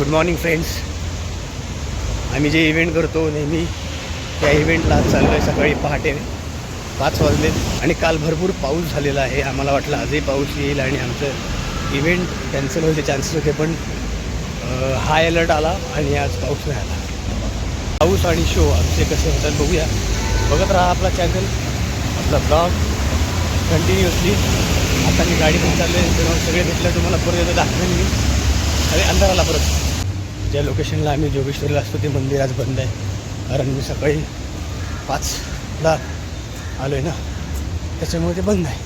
Good morning friends आम्ही जे event करतो नेहमी त्या इव्हेंटला आज चाललो आहे सकाळी पहाटे पाच वाजले आणि काल भरपूर पाऊस झालेला आहे. आम्हाला वाटलं आजही पाऊस येईल आणि आमचं इव्हेंट कॅन्सल व्हायचे चान्सेस होते पण हाय अलर्ट आला आणि आज पाऊस नाही आला. पाऊस आणि शो आमचे कसे होतात बघूया. बघत राहा आपला चॅनल आपला ब्लॉग कंटिन्युअसली आता मी गाडी पण चालले तेव्हा सगळे भेटलं तुम्हाला परत एकदा दाखवेन मी. अरे अंधाराला परत. ज्या लोकेशनला आम्ही जोगेश्वरीला असतो ते मंदिर आज बंद आहे. कारण मी सकाळी पाचला आलो आहे ना. त्याच्यामुळे ते बंद आहे.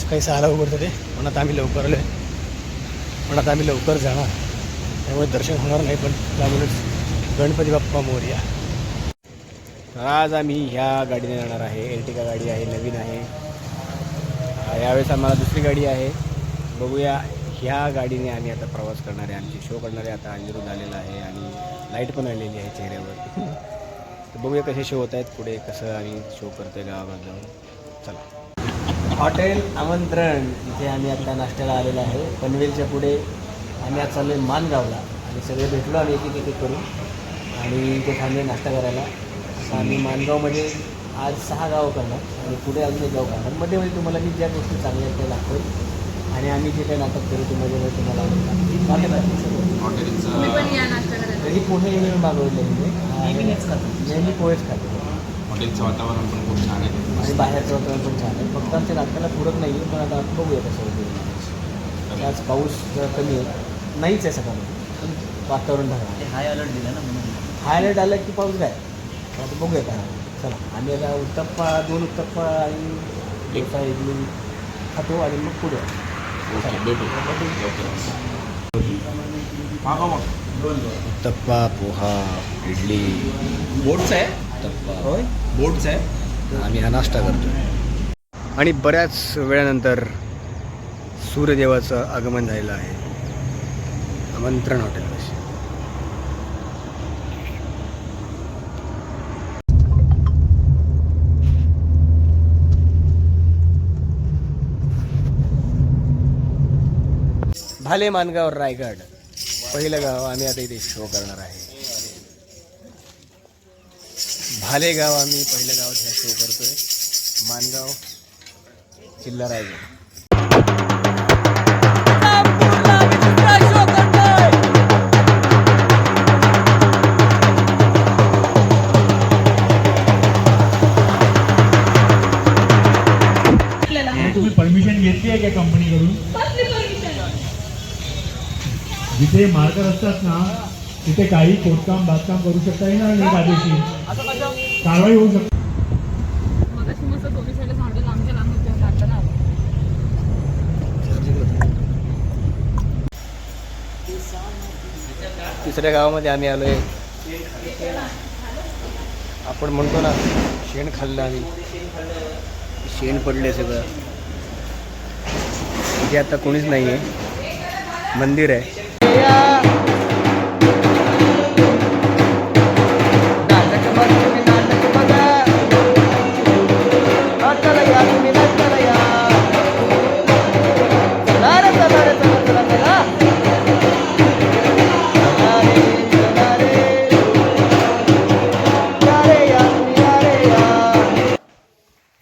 सकाळी सहाला उघडतं ते. पण आता आम्ही लवकर आलो आहे पण आता आम्ही लवकर जाणार. त्यामुळे दर्शन होणार नाही पण त्यामुळेच गणपती बाप्पा मोर्या. आज आम्ही ह्या गाडीने जाणार आहे. एर्टिका गाडी आहे नवीन आहे. यावेळेस आम्हाला दुसरी गाडी आहे. बघूया ह्या गाडीने आम्ही आता प्रवास करणारे आमची शो करणारे आता अंजरू आलेला आहे आणि लाइट पण आलेली आहे चेहऱ्यावर तर बघूया कसे शो होत आहेत पुढे कसं आम्ही शो करतोय गावात जाऊन. चला. हॉटेल आमंत्रण. इथे आम्ही आता नाश्त्याला आलेलो आहे. पनवेलच्या पुढे आम्ही आज चाललो आहे मानगावला. आणि सगळे भेटलो आम्ही एक एक करून. आणि इथे थांबले नाश्ता करायला. आम्ही मानगावमध्ये आज सहा गावं करणार. आणि पुढे अजून एक गाव करणार. मध्ये म्हणजे तुम्हाला मी ज्या गोष्टी चांगल्या त्या दाखवेल आणि आम्ही जे काही नाटक करू ते मध्ये मध्ये तुम्हाला दाखवेल. तुम्ही पण या नाश्ता करायला तरी पोहे नेहमी मागवले नेहमी पोहेच खाते. हॉटेलचं वातावरण पण खूप छान आहे. आणि बाहेरचं वातावरण पण छान आहे. फक्त आमच्या नाटकाला पूरक नाही आहे पण आता बघूया कसं होईल आज पाऊस जरा कमी आहे नाहीच आहे पण वातावरण ढगाळ हाय अलर्ट दिला ना म्हणून. हाय अलर्ट आला की पाऊस काय? आता बघूया काय चला आम्ही आता उत्तप्पा दोन उत्तप्पा आणि डोसा इडली खातो आणि मग पुढे. ओके भेटू ओके मागवा मग उत्तप्पा पोहा इडली बोटचं आहे उत्तप्पा होय बोटचं आहे आम्ही हा नाश्ता करतो आणि बऱ्याच वेळानंतर सूर्यदेवाचं आगमन झालेलं आहे. आमंत्रण हॉटेल. भाले मानगाव रायगड. पहिलं गाव आम्ही आता इथे शो करणार आहे. भाले गाव आम्ही पहिलं गावात ह्या शो करतोय. मानगाव जिल्हा रायगड. जिथे मार्कर असतात ना तिथे काही खोदकाम बांधकाम करू शकता येणार नाही कायदेशीर. कारवाई होऊ शकते. तिसऱ्या गावामध्ये आम्ही आलोय. आपण म्हणतो ना शेण खाल्लं आम्ही. शेण पडले सगळं. इथे आता कोणीच नाही आहे मंदिर आहे.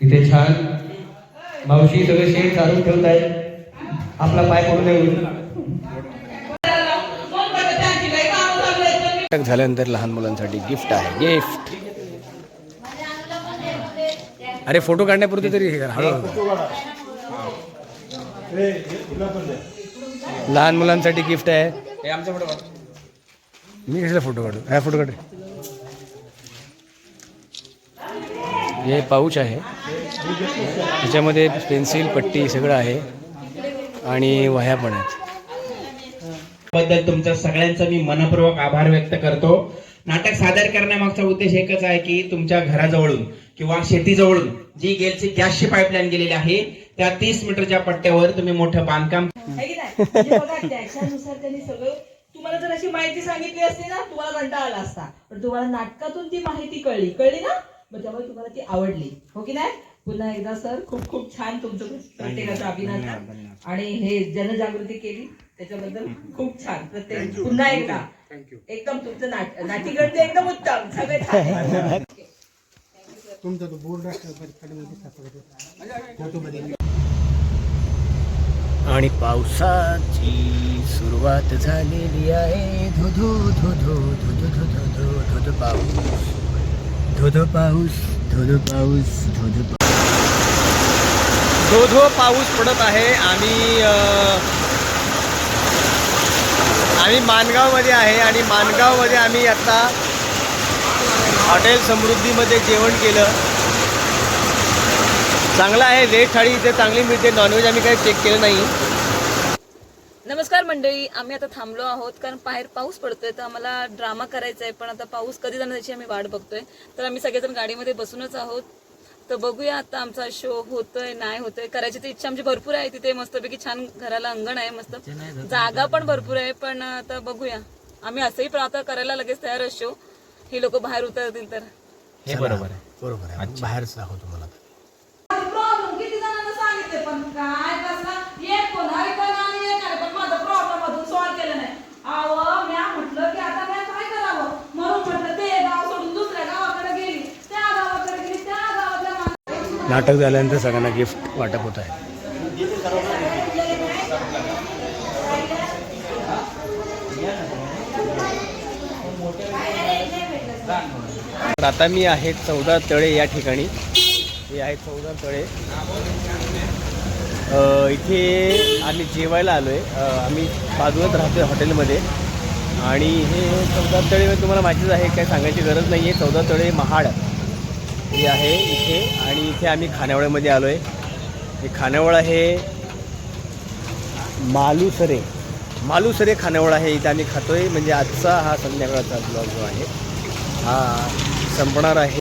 इथे छान मावशी सगळे शेण काढून ठेवत आहेत आपला पाय पडू नये झाल्यानंतर लहान मुलांसाठी गिफ्ट आहे. गिफ्ट. अरे फोटो काढण्यापुरते तरी हे. लहान मुलांसाठी गिफ्ट आहे. हे मी कशाला फोटो काढू? हा फोटो काढ. हे पाऊच आहे. त्याच्यामध्ये पेन्सिल पट्टी सगळं आहे. आणि वह्या पण आहेत. बद्दल तुमच्या सगळ्यांचा मी मनपूर्वक आभार व्यक्त करतो. नाटक सादर करण्यामागचा उद्देश एकच आहे की तुमच्या घराजवळून किंवा शेतीजवळून जी गेलची गॅसची पाईपलाईन गेलेली आहे त्या तीस मीटरच्या पट्ट्यावर तुम्ही मोठं बांधकाम की नाही? म्हणजे तुम्हाला जर अशी माहिती सांगितली असती ना तुम्हाला कंटाळा आला असता. पण तुम्हाला नाटकातून ती माहिती कळली. कळली ना? मग त्यामुळे तुम्हाला ती आवडली. हो की नाही? पुन्हा एकदा सर खूप खूप छान तुमचं प्रत्येकाचं अभिनंदन आणि हे जनजागृती केली त्याच्याबद्दल खूप छान प्रत्येक पुन्हा एकदा एकदम तुमचं नाट नाटीगड एकदम उत्तम सगळे छान आहे. आणि पावसाची सुरुवात झालेली आहे धोधो धोधो धोधो धोधो धो धोधो पाऊस धोधो पाऊस धोधो पाऊस धोधो पाऊस धोधो पाऊस पडत आहे. आम्ही आम्ही मानगावमध्ये आहे. आणि मानगावमध्ये आम्ही आता हॉटेल समृद्धीमध्ये जेवण केलं. चांगलं आहे. व्हेज थाळी इथे चांगली मिळते. नॉनव्हेज आम्ही काही चेक केलं नाही. नमस्कार मंडळी आम्ही आता थांबलो आहोत कारण बाहेर पाऊस पडतोय तर आम्हाला ड्रामा करायचा आहे पण आता पाऊस कधी जाणार त्याची आम्ही वाट बघतोय. तर आम्ही सगळेजण गाडीमध्ये बसूनच आहोत. तर बघूया आता आमचा शो होतोय नाही होतोय करायची तर इच्छा आमची भरपूर आहे तिथे मस्तपैकी छान घराला अंगण आहे मस्त. जागा पण भरपूर आहे पण आता बघूया. आम्ही असंही पण आता करायला लगेच तयार शो. ही लोक बाहेर उतरतील तर. हे बरोबर आहे. बरोबर आहे. बाहेरच दाखवतो मला प्रॉब्लेम किती जणांना सांगितले पण काय कसला एक कोण ऐकलं आणि एक आलं पण माझा प्रॉब्लेम अजून सॉल्व्ह केलं नाही अहो म्या म्हटलं की आता म्या काय करावं म्हणून म्हटलं ते गाव सोडून दुसऱ्या गावाकडे गेली त्या गावाकडे गेली त्या गावातल्या माणसाला नाटक झाल्यानंतर सगळ्यांना गिफ्ट वाटप होत आहे. तर आता मी आहे चौदा तळे या ठिकाणी. हे आहे चौदा तळे. इथे आम्ही जेवायला आलो आहे आम्ही बाजूलाच राहतो आहे हॉटेलमध्ये. आणि हे चौदा तळे तुम्हाला माहितीच आहे काय सांगायची गरज नाही आहे चौदा तळे महाड. हे आहे इथे आणि इथे आम्ही खानावळ्यामध्ये आलो आहे हे खानावळ आहे मालुसरे. मालुसरे खानावळ आहे इथे आम्ही खातोय. म्हणजे आजचा हा संध्याकाळचा ब्लॉग जो आहे हा संपणार आहे.